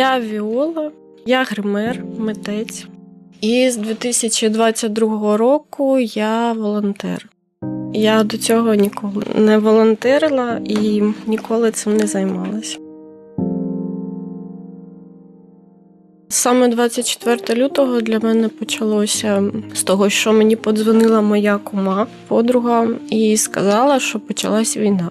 Я Віола, я гример, митець. І з 2022 року я волонтер. Я до цього ніколи не волонтерила і ніколи цим не займалася. Саме 24 лютого для мене почалося з того, що мені подзвонила моя кума, подруга, і сказала, що почалась війна.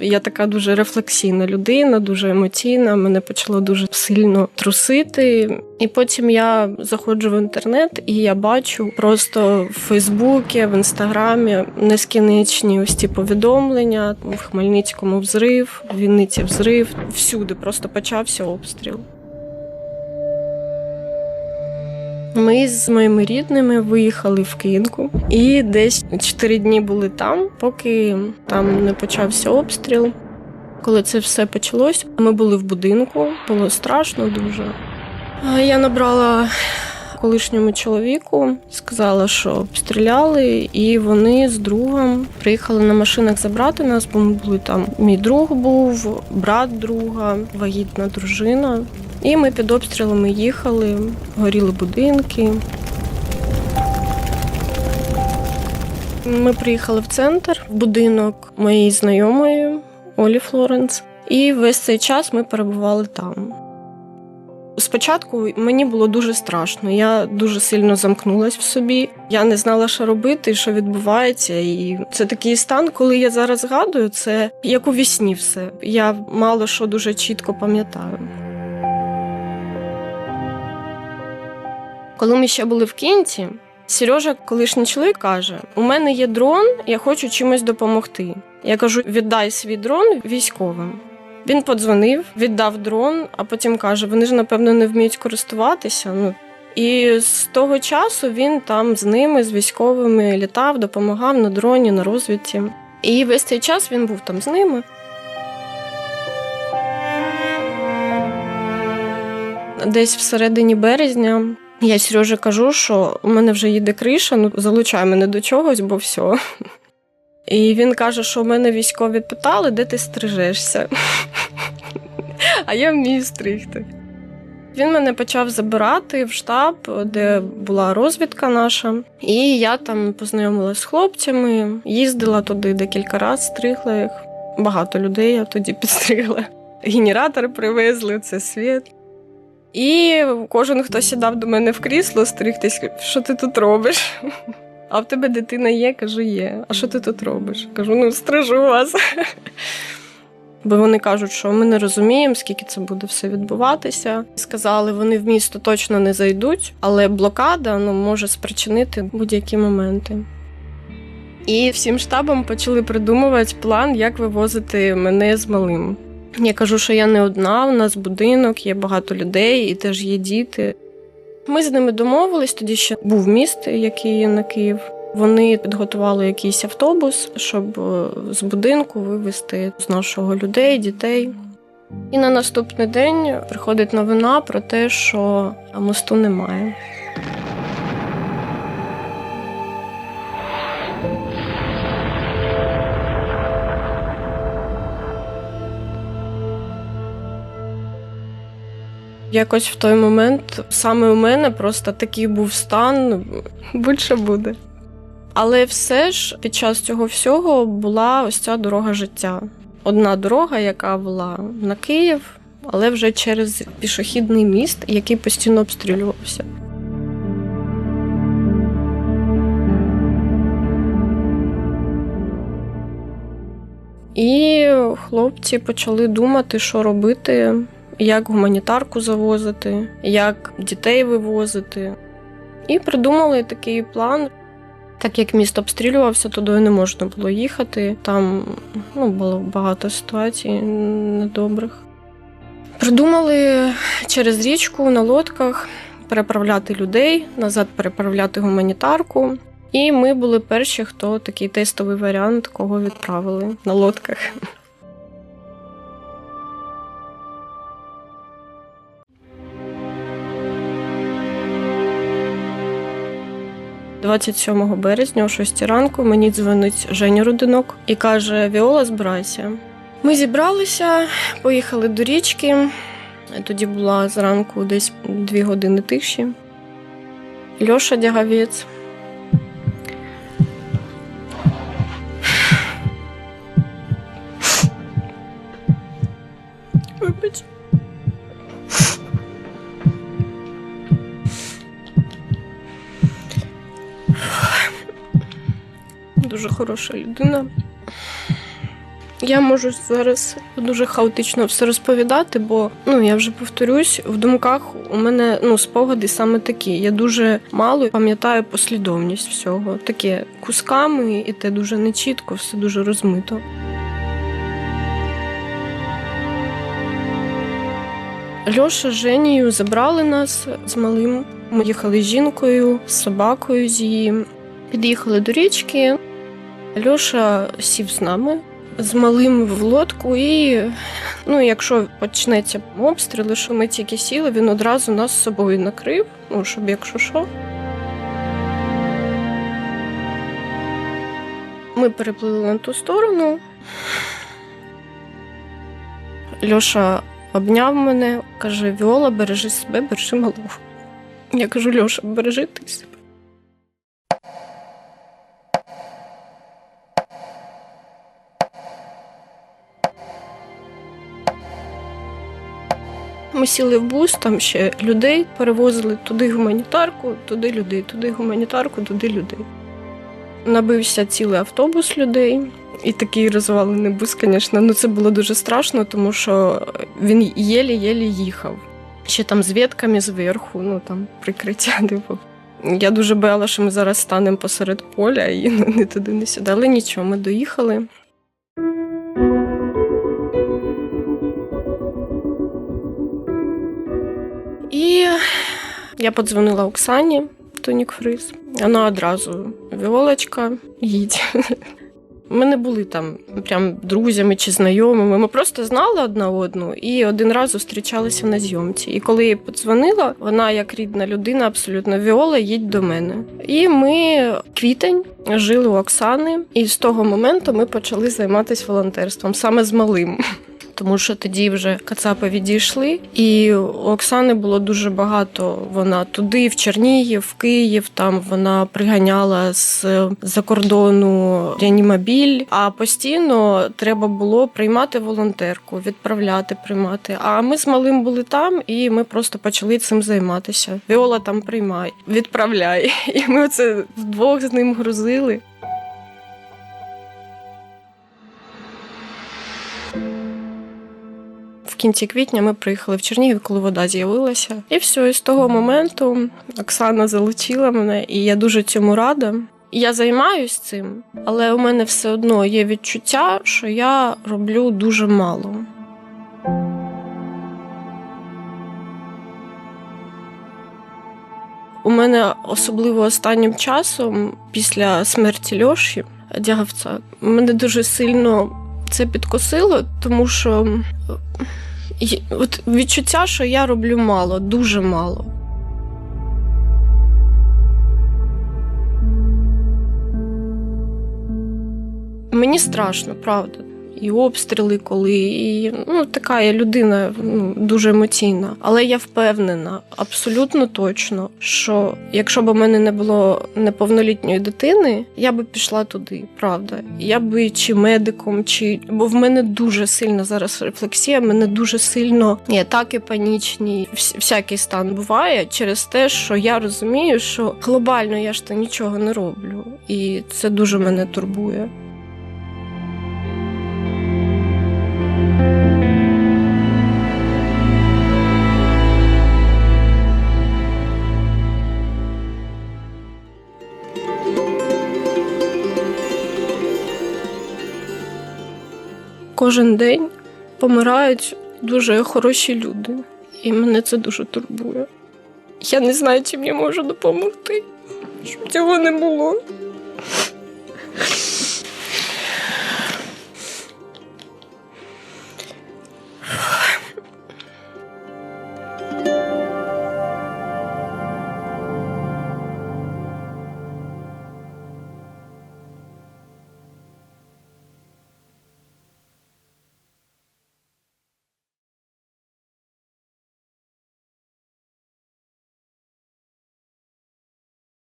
Я така дуже рефлексійна людина, дуже емоційна. Мене почало дуже сильно трусити. І потім я заходжу в інтернет, і я бачу просто в Фейсбуці, в інстаграмі нескінечні ось ці повідомлення. В Хмельницькому взрив, в Вінниці взрив. Всюди просто почався обстріл. Ми з моїми рідними виїхали в Київку і десь чотири дні були там, поки там не почався обстріл. Коли це все почалось, ми були в будинку, було страшно дуже. Я набрала колишньому чоловіку, сказала, що обстріляли, і вони з другом приїхали на машинах забрати нас, бо ми були там. Мій друг був, брат друга, вагітна дружина. І ми під обстрілами їхали, горіли будинки. Ми приїхали в центр, в будинок моєї знайомої Олі Флоренс, і весь цей час ми перебували там. Спочатку мені було дуже страшно. Я дуже сильно замкнулась в собі. Я не знала, що робити, що відбувається. І це такий стан, коли я зараз згадую, це як у вісні все. Я мало що дуже чітко пам'ятаю. Коли ми ще були в кінці, Сережа, колишній чоловік, каже: У мене є дрон, я хочу чимось допомогти. Я кажу: віддай свій дрон військовим. Він подзвонив, віддав дрон, а потім каже: вони ж, напевно, не вміють користуватися. Ну і з того часу він там з ними, з військовими, літав, допомагав на дроні, на розвідці. І весь цей час він був там з ними. Десь всередині березня я Сережі кажу, що у мене вже їде криша, ну залучай мене до чогось, бо все. І він каже, що у мене військові питали, де ти стрижешся. А я вмію стригти. Він мене почав забирати в штаб, де була розвідка наша. І я там познайомилася з хлопцями, їздила туди декілька разів, стригла їх. Багато людей я тоді підстригла. Генератор привезли, це світ. І кожен, хто сідав до мене в крісло, стригтись, що ти тут робиш? А в тебе дитина є? Кажу, є. А що ти тут робиш? Кажу, ну стрижу вас. Бо вони кажуть, що ми не розуміємо, скільки це буде все відбуватися. Сказали, вони в місто точно не зайдуть, але блокада ну, може спричинити будь-які моменти. І всім штабом почали придумувати план, як вивозити мене з малим. Я кажу, що я не одна, у нас будинок, є багато людей і теж є діти. Ми з ними домовились, тоді ще був міст, який є на Київ. Вони підготували якийсь автобус, щоб е, з будинку вивезти з нашого людей, дітей. І на наступний день приходить новина про те, що мосту немає. Якось в той момент саме у мене просто такий був стан, більше буде. Але все ж під час цього всього була ось ця дорога життя. Одна дорога, яка була на Київ, але вже через пішохідний міст, який постійно обстрілювався. І хлопці почали думати, що робити, як гуманітарку завозити, як дітей вивозити. І придумали такий план. Так як міст обстрілювався, туди не можна було їхати. Там ну, було багато ситуацій недобрих. Придумали через річку на лодках переправляти людей, назад переправляти гуманітарку. І ми були перші, хто такий тестовий варіант, кого відправили на лодках. 27 березня о 6 ранку мені дзвонить Женя Рудинок і каже: Віола, збирайся. Ми зібралися, поїхали до річки. Тоді була зранку десь дві години тиші. Льоша Дягавець. Дуже хороша людина. Я можу зараз дуже хаотично все розповідати, бо ну я вже повторюсь, в думках у мене ну спогади саме такі. Я дуже мало пам'ятаю послідовність всього. Таке кусками, і те дуже нечітко, все дуже розмито. Льоша з Женією забрали нас з малим. Ми їхали з жінкою, з собакою з її. Під'їхали до річки. Льоша сів з нами з малим в лодку, і ну, якщо почнеться обстріли, що ми тільки сіли, він одразу нас з собою накрив, ну, щоб якщо що. Ми переплили на ту сторону. Льоша обняв мене, каже: Віола, бережи себе, бережи малого. Я кажу, Льоша, бережи ти себе. Ми сіли в бус, там ще людей перевозили туди гуманітарку, туди людей, туди гуманітарку, туди людей. Набився цілий автобус людей, і такий розвалений бус, звісно, ну це було дуже страшно, тому що він єлі-єлі їхав. Ще там з ветками зверху, ну там прикриття типу. Я дуже бояла, що ми зараз станемо посеред поля і ну, не туди, не сюди. Але нічого, ми доїхали. Я подзвонила Оксані Тонік Фриз. Вона одразу Віолочка, їдь. Ми не були там прям друзями чи знайомими. Ми просто знали одна одну і один раз зустрічалися на зйомці. І коли я подзвонила, вона як рідна людина, абсолютно Віола, їдь до мене. І ми квітень жили у Оксани, і з того моменту ми почали займатися волонтерством саме з малим. Тому що тоді вже Кацапи відійшли, і у Оксани було дуже багато. Вона туди, в Чернігів, в Київ. Там вона приганяла з за кордону реанімобіль. А постійно треба було приймати волонтерку, відправляти, приймати. А ми з малим були там, і ми просто почали цим займатися. Віола там приймай, відправляй. І ми це вдвох з ним грузили. Кінці квітня ми приїхали в Чернігів, коли вода з'явилася. І все, і з того моменту Оксана залучила мене, і я дуже цьому рада. Я займаюсь цим, але у мене все одно є відчуття, що я роблю дуже мало. У мене особливо останнім часом, після смерті Льоші Дягавця, мене дуже сильно це підкосило, тому що от відчуття, що я роблю мало, дуже мало. Мені страшно, правда. І обстріли, коли і ну така я людина ну, дуже емоційна. Але я впевнена, абсолютно точно, що якщо б у мене не було неповнолітньої дитини, я би пішла туди, правда. Я би чи медиком, чи бо в мене дуже сильна зараз рефлексія, мене дуже сильно і атаки панічні, всякий стан буває через те, що я розумію, що глобально я ж то нічого не роблю, і це дуже мене турбує. Кожен день помирають дуже хороші люди, і мене це дуже турбує. Я не знаю, чим я можу допомогти, щоб цього не було.